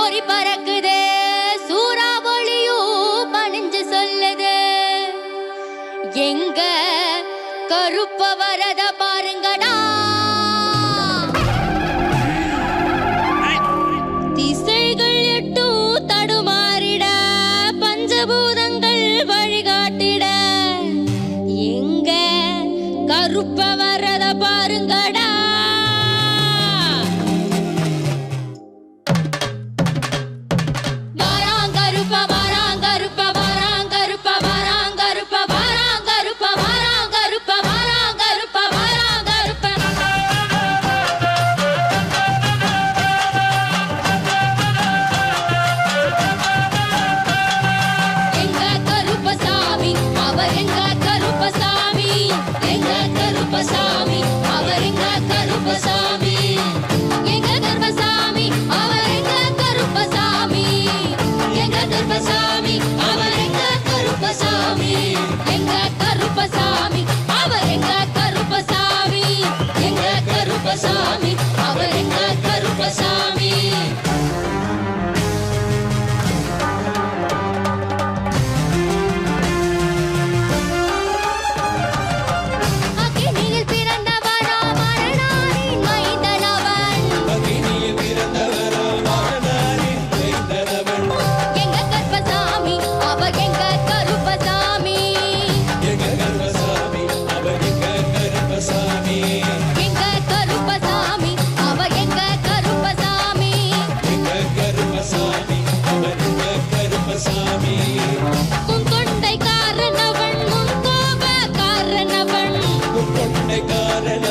பொறி பறக்க Hallelujah.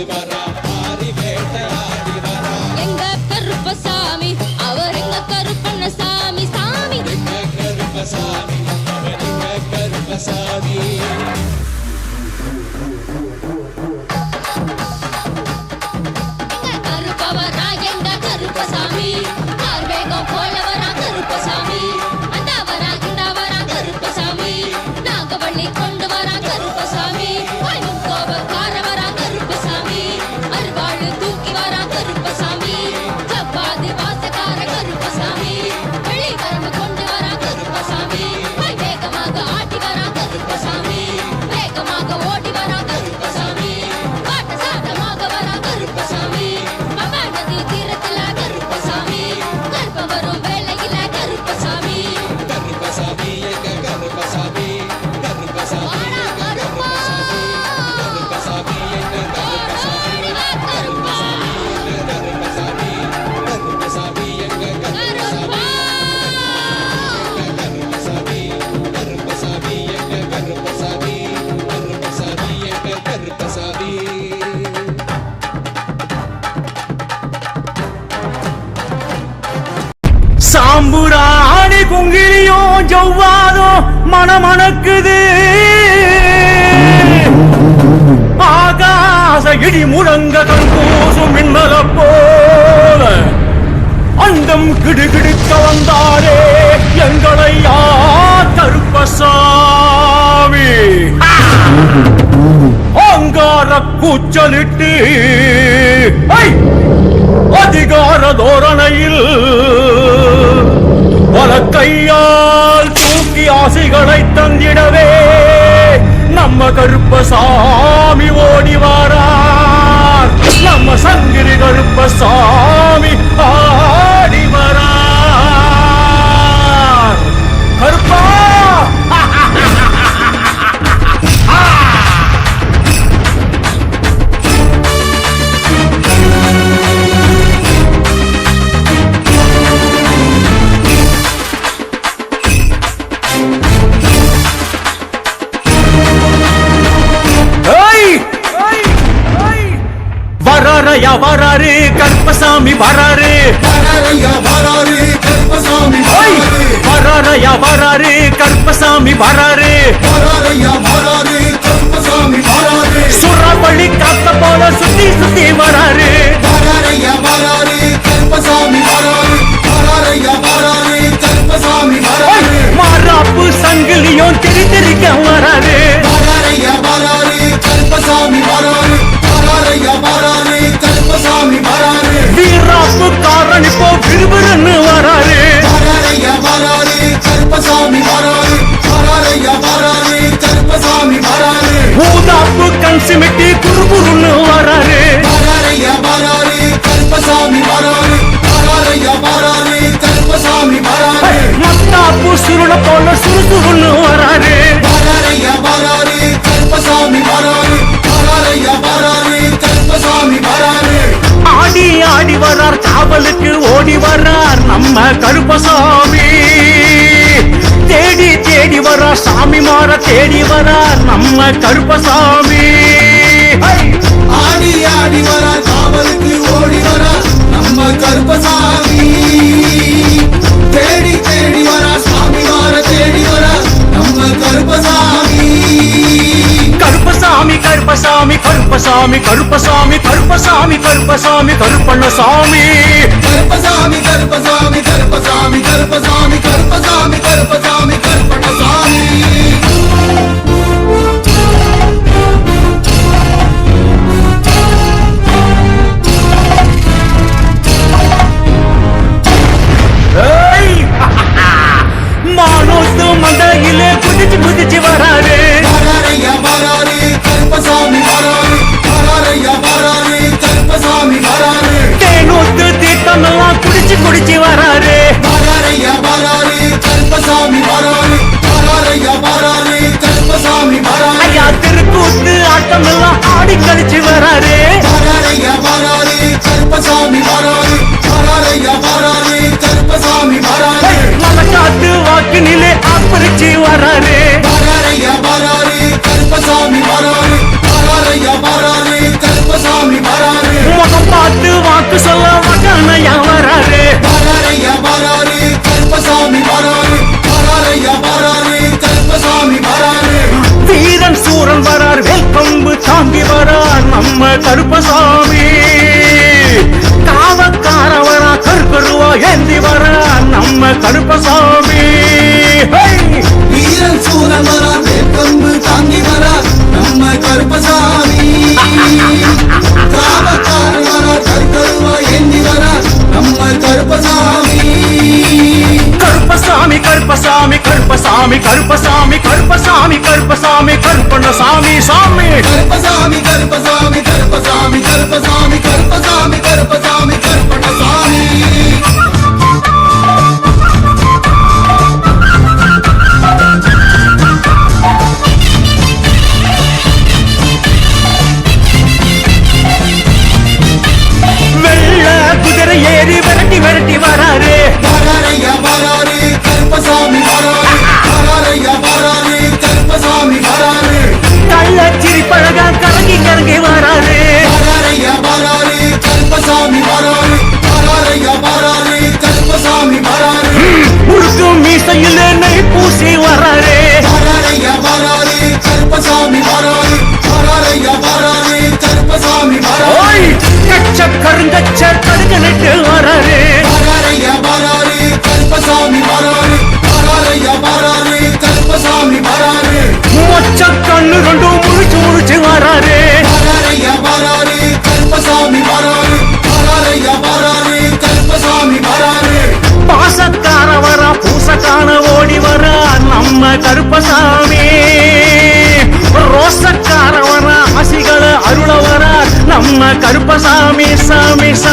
Shivaram. ஜவ்வாதோ மனமணக்குது. ஆகாச இடி முழங்க கண்கூசும் மின்னல போல. அந்தம் கிடுகிடுக்க வந்தாரே எங்களை யா கருப்பசாமி. அங்கார கூச்சலிட்டு அதிகார தோரணையில் பல கையா ஆசைகளை தந்திடவே. நம்ம கருப்பசாமி ஓடி வாரார். நம்ம சங்கிரி கருப்பசாமி கருப்பசாமி வராரு. சுறவழி காத்த போல சுத்தி சுத்தி வராரு. மாறாப்பு சங்கிலியும் திரி திரிக்க வராரு. வீராப்பு காரன் இப்போ விறுவிறுன்னு வராரு. கருப்பசாமி வராரு வராரையா வராரு கருப்பசாமி வராரு. ஊதாப்பு கண் சிமிட்டி குறுகுறுன்னு வராரு. வராரையா வராரு கருப்பசாமி வராரு வராரையா வராரு கருப்பசாமி வராரு. மத்தாப்பு சுருள போல சுறுசுறுன்னு வராரு. வராரையா வராரு கருப்பசாமி வராரு வராரையா வராரு கருப்பசாமி வராரு. ஆடி ஆடி வரார் காவலுக்கு ஓடி வரார் நம்ம கருப்பசாமி. தேடி தேடி வரா சாமி மாற தேடி வரா நம்ம கருப்பசாமி ஹை! ஆடி ஆடி வரா காவலுக்கு ஓடி வரா நம்ம கருப்பசாமி தேடி கருப்பசாமி கருப்பசாமி கருப்பசாமி கருப்பசாமி கருப்பசாமி கருப்பசாமி கருப்பண்ணசாமி கருப்பசாமி கருப்பசாமி கருப்பசாமி கருப்பசாமி கருப்பசாமி கருப்பசாமி ஆட்டமெல்லாம் ஆடி கழிச்சு வராரு வராரையா வராரு கருப்பசாமி வராரு வராரையா வராரு கருப்பசாமி வராரு மலக்காத்து வாக்கினிலே ஆப்பரிச்சு வராரு வராரையா வராரு வெல்கம்பு தாங்கி வரார் நம்ம கருப்பசாமி. காவக்கார வரா கருப்பருவா ஏந்தி வரார் நம்ம கருப்பசாமி. வீரன் சூரன் வரா வேப்பம்பு தாங்கி வரா நம்ம கருப்பசாமி. காவக்காரன் வரா கருப்பசாமி கருப்பசாமி கருப்பசாமி கருப்பசாமி கருப்பசாமி கருப்பசாமி கருப்பண்ணசாமி சாமி கருப்பசாமி கருப்பசாமி கருப்பசாமி கருப்பசாமி கருப்பசாமி கருப்பசாமி கருப்பணசாமி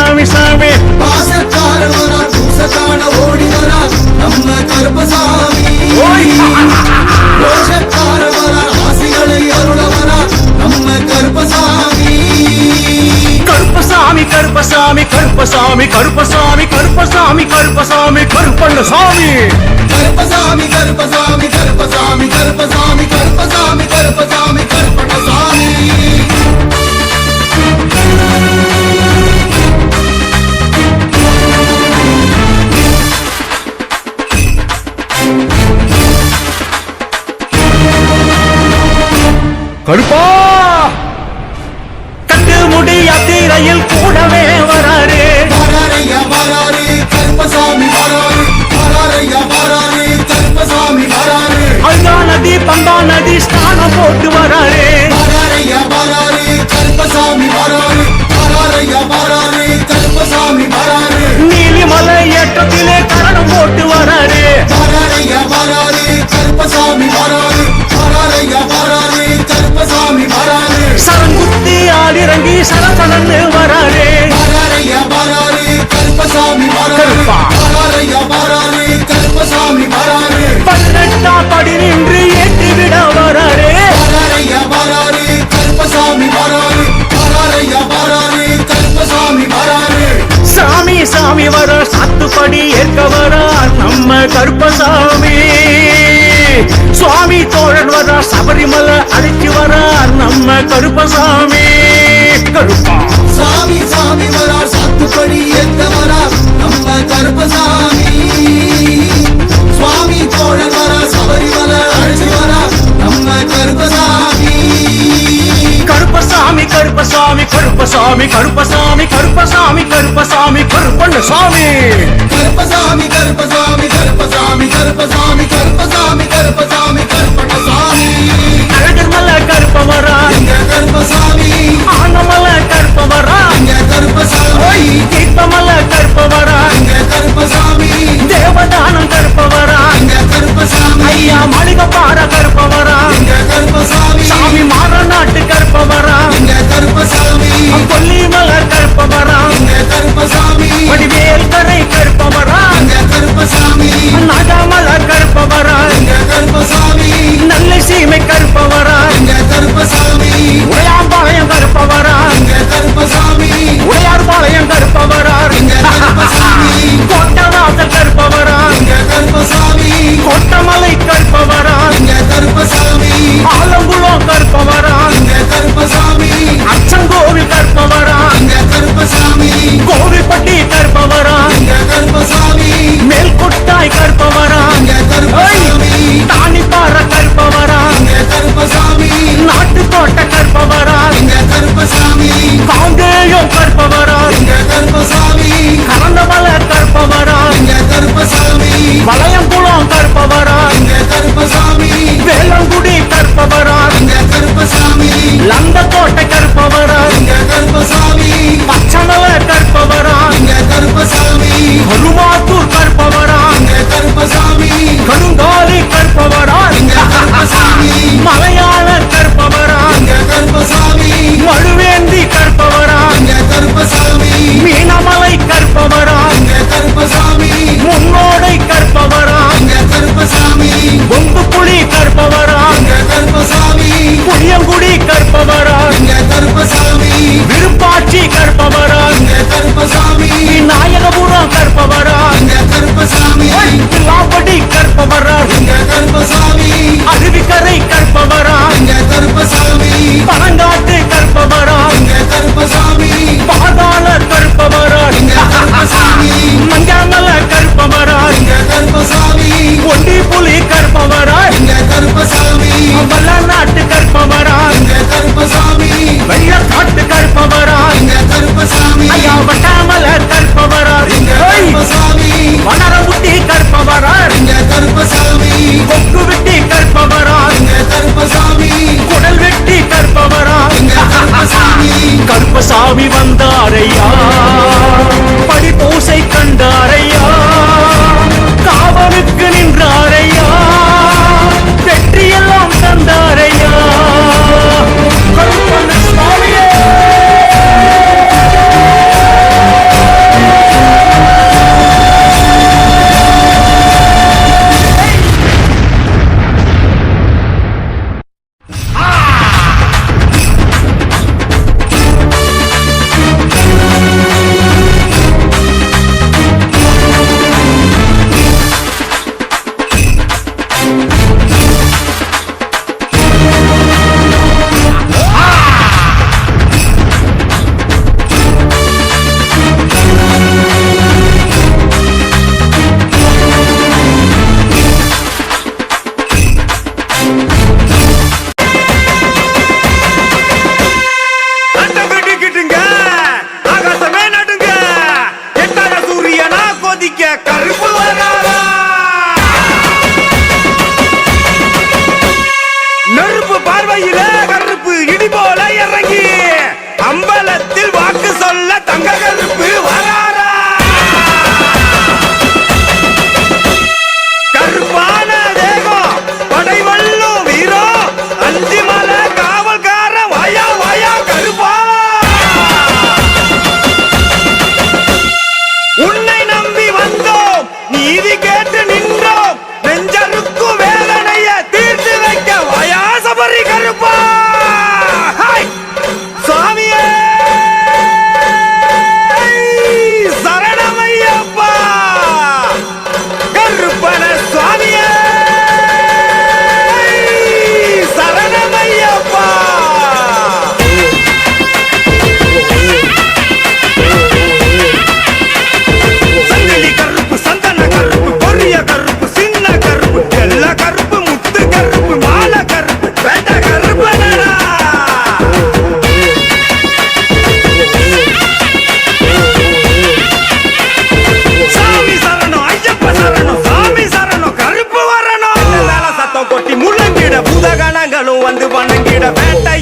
சாமி சாமி சாமி பாசக்காரவரா பூசக்கான ஓடி வரா நம்ம கருப்பசாமி ஓய். ரோஷக்காரவரா ஆசிகளை அருளவரா நம்ம கருப்பசாமி கருப்பசாமி கருப்பசாமி கருப்பசாமி கருப்பசாமி கருப்பசாமி கருப்பசாமி கருப்பண்ணசாமி கருப்பசாமி கருப்பசாமி கருப்பசாமி கருப்பசாமி கருப்பசாமி கருப்பசாமி கருப்பணசாமி கருப்பா! கட்டு முடி யாத்திரையில் கூடவே வராரு. வராரையா வராரு? கருப்பசாமி வராரு. வராரையா வராரு? கருப்பசாமி வராரு. அங்கா நதி பம்பா நதி ஸ்நானம் போட்டு வராரு. வராரையா வராரு? கருப்பசாமி வராரு. வராரையா வராரு? கருப்பசாமி வராரு. நீலிமலை ஏற்றத்திலே கரணம் போட்டு வராரு. வராரையா வராரு? கருப்பசாமி வராரு. வராரையா வராரு? வராரு சரங்குத்தி ஆடிறங்கி சரசரன்னு வராரு கருப்பசாமி கருப்பா. கருப்பசாமி கருப்பா சாமி சாமி வரார் சாத்துப்படி ஏத்த வரார் நம்ம கருப்பசாமி சுவாமி தோழன் வரார் சபரிமலை அழைச்சு வரார் நம்ம கருப்பசாமி கருப்பசாமி கருப்பசாமி கருப்பசாமி கருப்பசாமி கருப்பசாமி கருப்பசாமி கருப்பண்ணசாமி கருப்பசாமி கருப்பசாமி கருப்பசாமி கருப்பசாமி கருப்பசாமி கருப்பசாமி கருப்பணசாமி அழகர்மல கருப்பவரா எங்க கருப்பசாமி. ஆனமல கருப்பவரா. எங்க கருப்பசாமி. தீர்த்தமல கருப்பவரா. எங்க கருப்பசாமி. தேவதானம் கருப்பவரா. எங்க கருப்பசாமி. ஐயா மளிகப்பாற கருப்பவரா. எங்க கருப்பசாமி. சாமி மாறநாட்டு கருப்பவரா. எங்க கருப்பசாமி. கொல்லிமலர் கருப்பவரா. எங்க கருப்பசாமி. வடிவேல் கரை கருப்பவரா.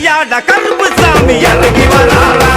ஐயாட கருப்பு சாமி இறங்கி வராரா?